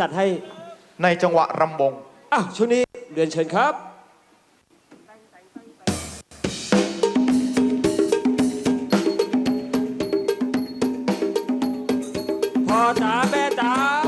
จัดให้ในจังหวะรำวงอ้าวช่วงนี้เรียนเชิญครับ พ่อจ๋าแม่จ๋า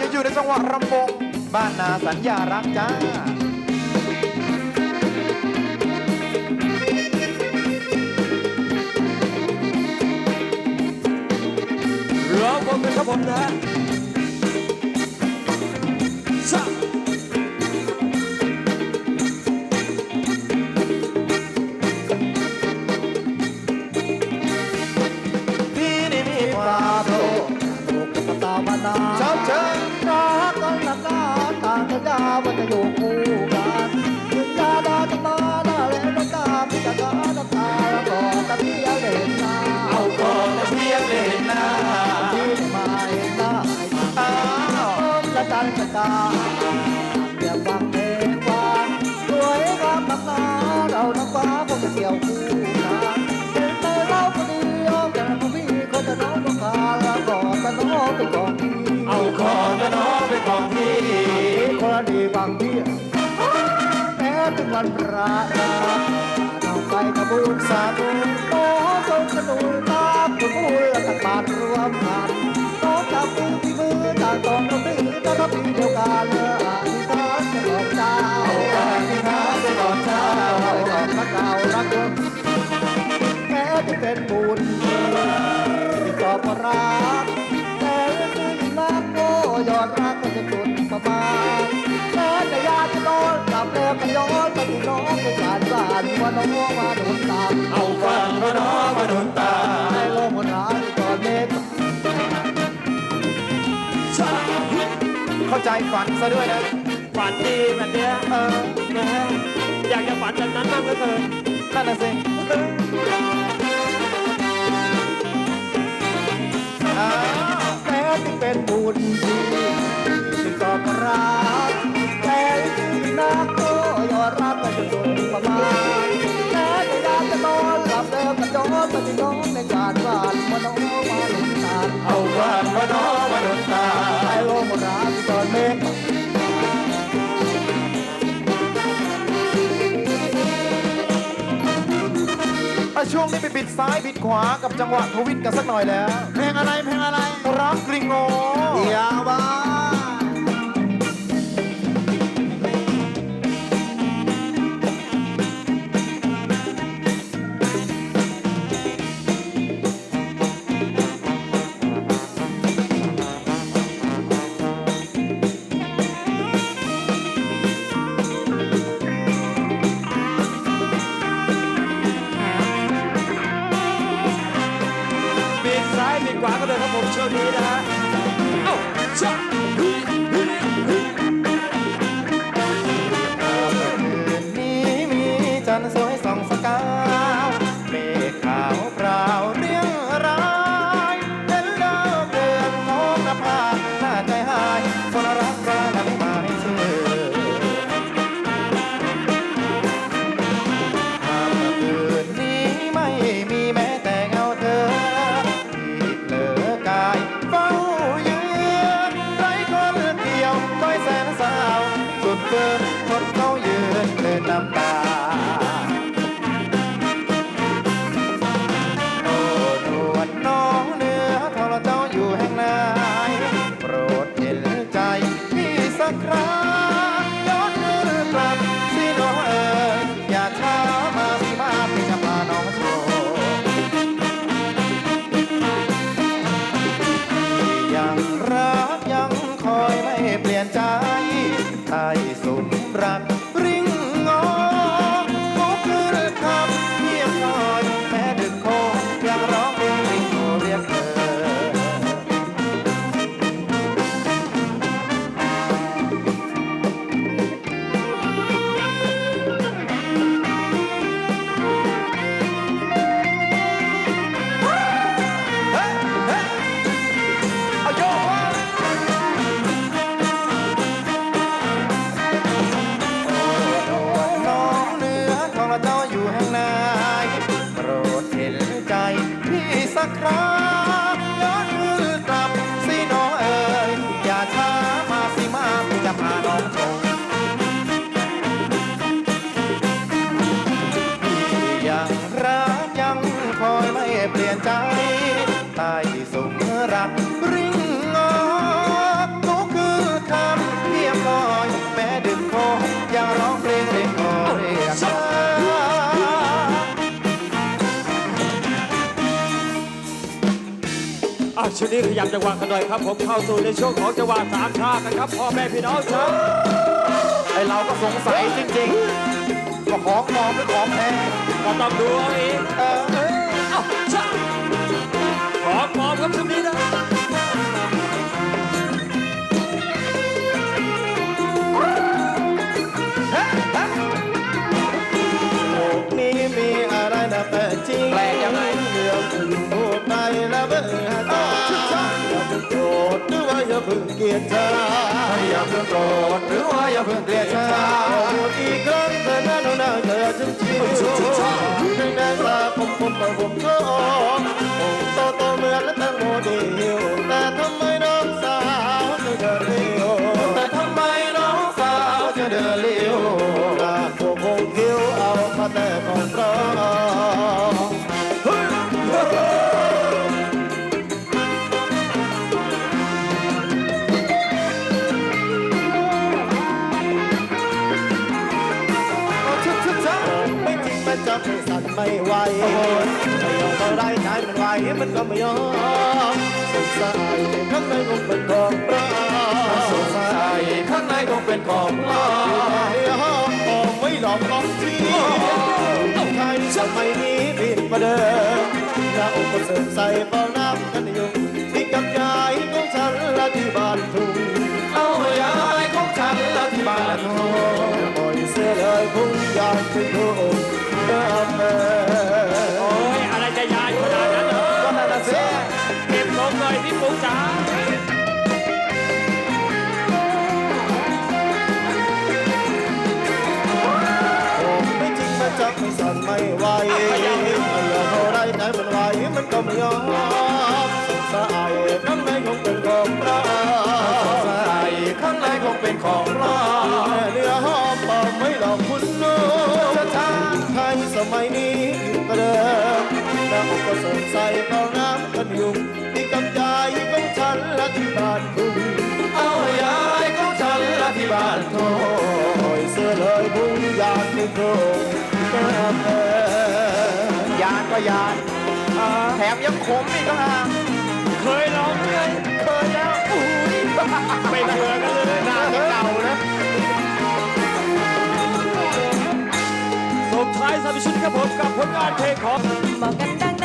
ยังอยู่ในจังหวะรำวงบ้านนาสัญญารักจ้าร้องผมกันครับผมนะ กระจันกระจาเดี๋ยวฟังเพลงหวานสวยงามนักหนาเราน้ำฟ้าคงจะเกี่ยวคู่กันเป็นเธอเล่าคนเดียวแต่พอพี่คนจะน้องต้องการแล้วก็จะน้องเป็นของพี่เอาคอตะน้องเป็นของพี่คนดีบางที่แม้ถึงวันพระราน้องไปกระบุญสาธุน้องจงสนุนตามคุณผู้และตักบาตรรวมกัน จับมือที่มือตาตองน้ำตื้อต้อนรับปีเดียวกันเลยอธิษฐานจะหลอกเจ้าอธิษฐานจะหลอกเจ้าหลอกพระเจ้ารักคนแม้จะเป็นบุญที่ตอบรักแต่ยังรักก็ยอดรักก็จะจุดประมาณแม้จะยากจะโดนกลับเลิกกันานว่าน้องมาโดนตามเอาฟังมาน้องมาหนุนตา เข้าใจฝันซะด้วยนะ ฝันดีแบบเนี้ยเออนะฮะอยากจะฝันแบบนั้นบ้างเหลือเกินนั่นน่ะสิอ้าแม้ที่เป็นบุญที่ที่ตอบรับแต่ที่นักก็ยอมรับไปจนจนประมาณแม้จะยากจะนอนหลับเดิมกับจอนมาที่นองในการบ้านมาน้ งนี้ไปบิดซ้ายบิดขวากับจังหวะทวิตกันสักหน่อยแล้ว เพลงอะไรเพลงอะไรรักกริงโง่ บิดขวาก็เลย ยังรัก ช่วงนี้ขยับจังหวะกันหน่อยครับ ผมเข้าสู่ในช่วงของจังหวะสามชาตินะครับพ่อแม่พี่น้องครับไอเราก็สงสัยจริงๆว่าของปลอมหรือของแท้ก็ต้องดูเอาเองเออเออเอ้าชาขอปลอมครับช่วงนี้นะ พูดไปแล้วเบื่อตาอย่าเพิ่งโกรธหรือว่าอย่าเพิ่งเกลียดชาอย่าเพิ่งโกรธหรือว่าอย่าเพิ่งเกลียดชังพูดอีกครั้งเธอหน้าหน้าเธอจริงจริงในแดงตาผมผมแต่ผมชอบโตโตเหมือนและแตงโมเดียว ไม่ไม่ไหวไม่ยอมเท่าไรใจมันไหวมันก็ไม่ยอมสงสัยข้างในคงเป็นของเราสงสัยข้างในคงเป็นของปลอมไม่หลอกของจริงไทยสมัยนี้บินประเดิมหน้าอกก็เสริมใส่เป้าน้ำกันอยู่ที่กับยายของฉันละที่บ้านทุ่งเอายายของฉันละที่บ้านทุ่งปล่อยเสื้อเลยพุ่งยายไปทุ่ง โอ้ยอะไรจะยายขนาดนั้นเหรอก็นั่นน่ะสิเก็บลงหน่อยที่ปุ๊จ๋าผมไม่จริงมันจับไม่สั่นไม่ไหวมันเหลือเท่าไรใจมันไหวมันก็ไม่ยอมสงสัยข้างในคงเป็นของเราสงสัยข้างในคงเป็นของเรา สมัยนี้อยู่กระเดิมน้ำก็สดใสเป้าน้ำกันยุงที่กำยายของฉันและที่บ้านคุณเอายายของฉันและที่บ้านทุ่งเสื้อเลยพุ่งยานไม่โครงแก้มเอ่ยยานก็ยานแถมยังขมอีกต่างหากเคยลองไหมเคยแล้วอุ้ยไม่เบื่อกันเลยหน้าที่เก่า นะส่งท้ายสามิชุนครับผมกับผลงานเพลงของบอกกัน